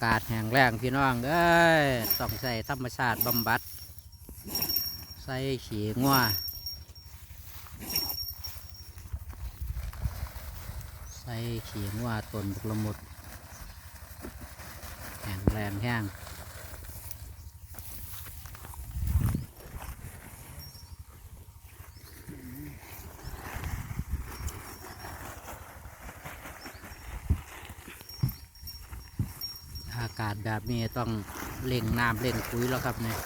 ากาศแห้งแรงพี่น้องเอ้ยต้องใส่ธรรมชาติบำบัด ใส่ขี้งัวใส่ขี้งัวต้นบุกละมุดแห้งแรงแห้ง อากาศแบบนี้ต้องเล่งน้ำเล่งปุ๋ยแล้วครับเนี่ย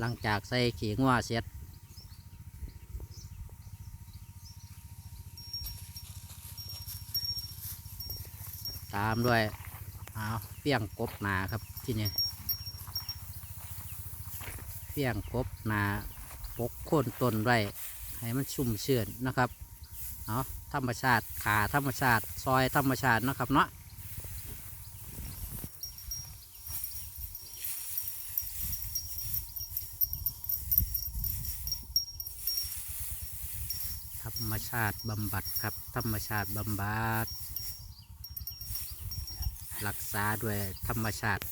หลังจากใส่ขี้งัวเสร็จตามด้วยเอาเปี้ยงกบหนาครับที่นี่เปี้ยงกบหนาปกโคนต้นไว้ ให้มันชุ่มเชื่อนนะครับเอาธรรมชาติขาธรรมชาติซอยธรรมชาตินะครับเนาะธรรมชาติบำบัดครับ ธรรมชาติบำบัดรักษาด้วยธรรมชาติ